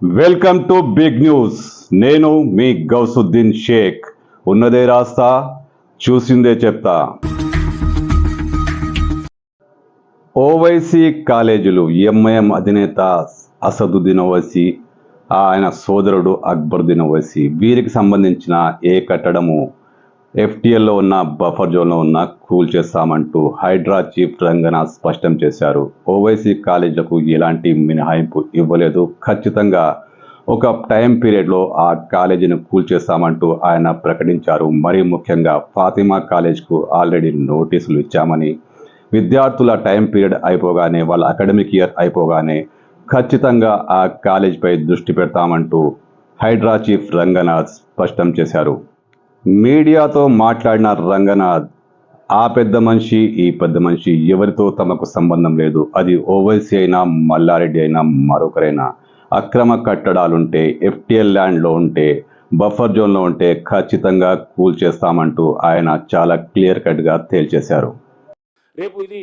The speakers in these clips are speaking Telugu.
Welcome to big news. నేను మీ గౌసుద్దీన్ షేక్. ఉన్నదే రాస్తా చూసిందే చెప్తా. ఓవైసీ కాలేజీలు ఎంఐఎం అధినేత అసదుద్దీన్ ఓవైసీ ఆయన సోదరుడు అక్బరుద్దీన్ ఓవైసీ వీరికి సంబంధించిన ఏ కట్టడము ఎఫ్టీఎల్లో ఉన్న బఫర్ జోన్లో ఉన్న కూల్ చేస్తామంటూ హైడ్రా చీఫ్ రంగనాథ్ స్పష్టం చేశారు. ఓవైసీ కాలేజీలకు ఎలాంటి మినహాయింపు ఇవ్వలేదు. ఖచ్చితంగా ఒక టైం పీరియడ్లో ఆ కాలేజీని కూల్ చేస్తామంటూ ఆయన ప్రకటించారు. మరీ ముఖ్యంగా ఫాతిమా కాలేజ్కు ఆల్రెడీ నోటీసులు ఇచ్చామని. విద్యార్థుల టైం పీరియడ్ అయిపోగానే వాళ్ళ అకాడమిక్ ఇయర్ అయిపోగానే ఖచ్చితంగా ఆ కాలేజీపై దృష్టి పెడతామంటూ హైడ్రా చీఫ్ రంగనాథ్ స్పష్టం చేశారు. మీడియాతో మాట్లాడిన రంగనాథ్ ఆ పెద్ద మనిషి ఈ పెద్ద మనిషి ఎవరితో తమకు సంబంధం లేదు. అది ఓవైసీ అయినా మల్లారెడ్డి అయినా మరొకరైనా. అక్రమ కట్టడాలుంటే ఎఫ్టిఎల్ ల్యాండ్లో ఉంటే బఫర్ జోన్లో ఉంటే ఖచ్చితంగా కూల్ చేస్తామంటూ ఆయన చాలా క్లియర్ కట్గా తేల్చేశారు. రేపు ఇది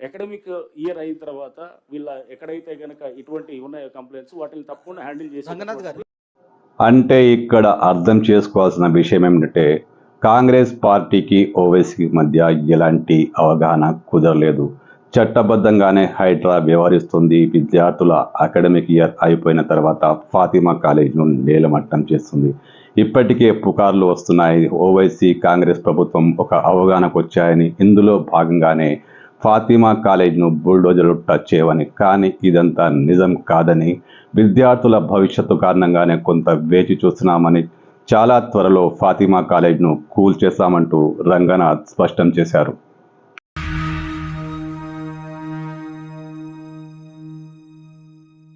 అకాడమిక్ ఇయర్ అయిన తర్వాత వీళ్ళ ఎక్కడైతే గనక ఇటువంటి ఉన్నాయో కంప్లైంట్స్ వాటిని తప్పకుండా హ్యాండిల్ చేసి అంటే ఇక్కడ అర్థం చేసుకోవాల్సిన విషయం ఏమిటంటే కాంగ్రెస్ పార్టీకి ఓవైసీకి మధ్య ఎలాంటి అవగాహన కుదరలేదు. చట్టబద్ధంగానే హైడ్రా వ్యవహరిస్తుంది. విద్యార్థుల అకాడమిక్ ఇయర్ అయిపోయిన తర్వాత ఫాతిమా కాలేజ్ను నేలమట్టం చేస్తుంది. ఇప్పటికే పుకార్లు వస్తున్నాయి. ఓవైసీ కాంగ్రెస్ ప్రభుత్వం ఒక అవగాహనకు వచ్చాయని ఇందులో భాగంగానే ఫాతిమా కాలేజ్ను బుల్డోజర్లు టచ్ చేయవని కానీ ఇదంతా నిజం కాదని విద్యార్థుల భవిష్యత్తు కారణంగానే కొంత వేచి చూస్తున్నామని చాలా త్వరలో ఫాతిమా కాలేజ్ను కూల్ చేశామంటూ రంగనాథ్ స్పష్టం చేశారు.